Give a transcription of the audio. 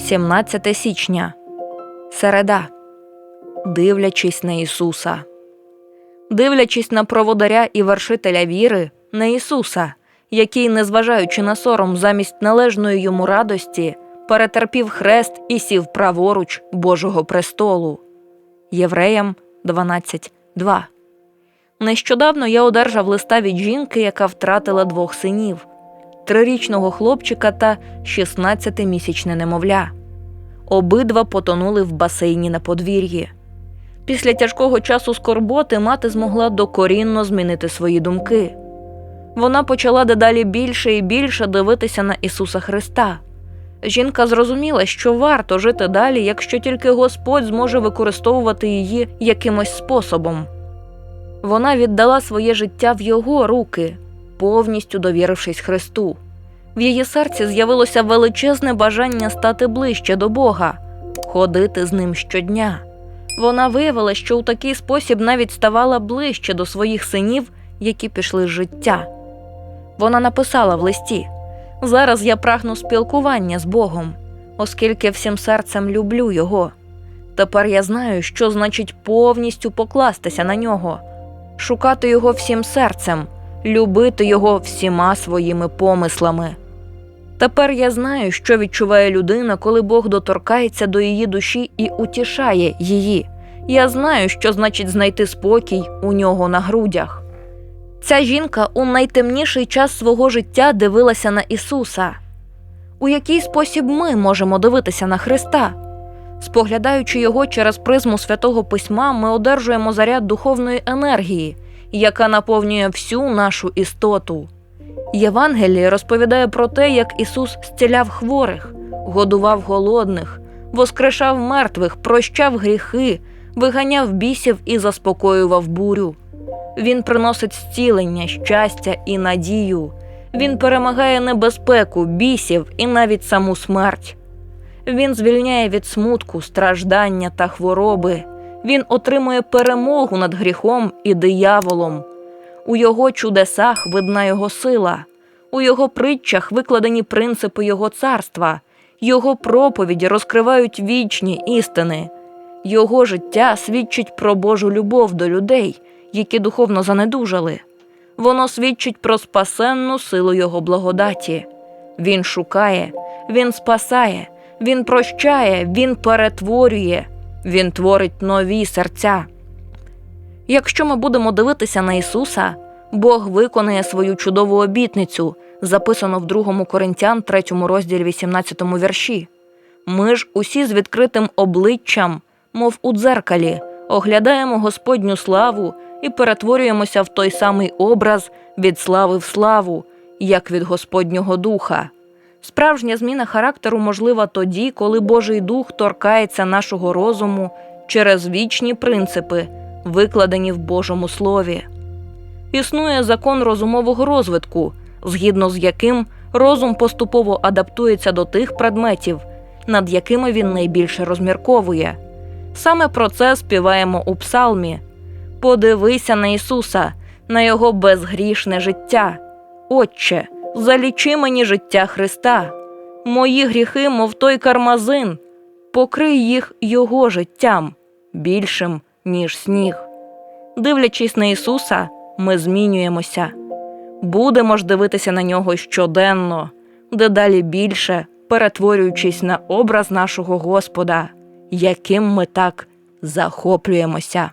17 січня. Середа. Дивлячись на Ісуса. Дивлячись на проводаря і вершителя віри, на Ісуса, який, незважаючи на сором замість належної йому радості, перетерпів хрест і сів праворуч Божого престолу. Євреям 12.2 Нещодавно я одержав листа від жінки, яка втратила двох синів трирічного хлопчика та 16-місячне немовля. Обидва потонули в басейні на подвір'ї. Після тяжкого часу скорботи мати змогла докорінно змінити свої думки. Вона почала дедалі більше і більше дивитися на Ісуса Христа. Жінка зрозуміла, що варто жити далі, якщо тільки Господь зможе використовувати її якимось способом. Вона віддала своє життя в його руки, повністю довірившись Христу. В її серці з'явилося величезне бажання стати ближче до Бога, ходити з ним щодня. Вона виявила, що у такий спосіб навіть ставала ближче до своїх синів, які пішли з життя. Вона написала в листі: Зараз я прагну спілкування з Богом, оскільки всім серцем люблю Його. Тепер я знаю, що значить повністю покластися на нього, шукати його всім серцем, любити його всіма своїми помислами. Тепер я знаю, що відчуває людина, коли Бог доторкається до її душі і утішає її. Я знаю, що значить знайти спокій у нього на грудях. Ця жінка у найтемніший час свого життя дивилася на Ісуса. У який спосіб ми можемо дивитися на Христа? Споглядаючи його через призму святого письма, ми одержуємо заряд духовної енергії, яка наповнює всю нашу істоту. Євангеліє розповідає про те, як Ісус зціляв хворих, годував голодних, воскрешав мертвих, прощав гріхи, виганяв бісів і заспокоював бурю. Він приносить зцілення, щастя і надію. Він перемагає небезпеку, бісів і навіть саму смерть. Він звільняє від смутку, страждання та хвороби. Він отримує перемогу над гріхом і дияволом. У його чудесах видна його сила, у його притчах викладені принципи його царства, його проповіді розкривають вічні істини. Його життя свідчить про Божу любов до людей, які духовно занедужали. Воно свідчить про спасенну силу Його благодаті. Він шукає, Він спасає, Він прощає, Він перетворює, Він творить нові серця. Якщо ми будемо дивитися на Ісуса, Бог виконає свою чудову обітницю, записану в 2 Коринтян, 3 розділі 18 вірші. Ми ж усі з відкритим обличчям, мов у дзеркалі, оглядаємо Господню славу і перетворюємося в той самий образ від слави в славу, як від Господнього Духа. Справжня зміна характеру можлива тоді, коли Божий Дух торкається нашого розуму через вічні принципи, викладені в Божому Слові. Існує закон розумового розвитку, згідно з яким розум поступово адаптується до тих предметів, над якими він найбільше розмірковує. Саме про це співаємо у псалмі. Подивися на Ісуса, на Його безгрішне життя. Отче, залічи мені життя Христа, мої гріхи, мов той кармазин, покрий їх Його життям більшим, ніж сніг. Дивлячись на Ісуса, ми змінюємося. Будемо ж дивитися на нього щоденно, дедалі більше, перетворюючись на образ нашого Господа, яким ми так захоплюємося.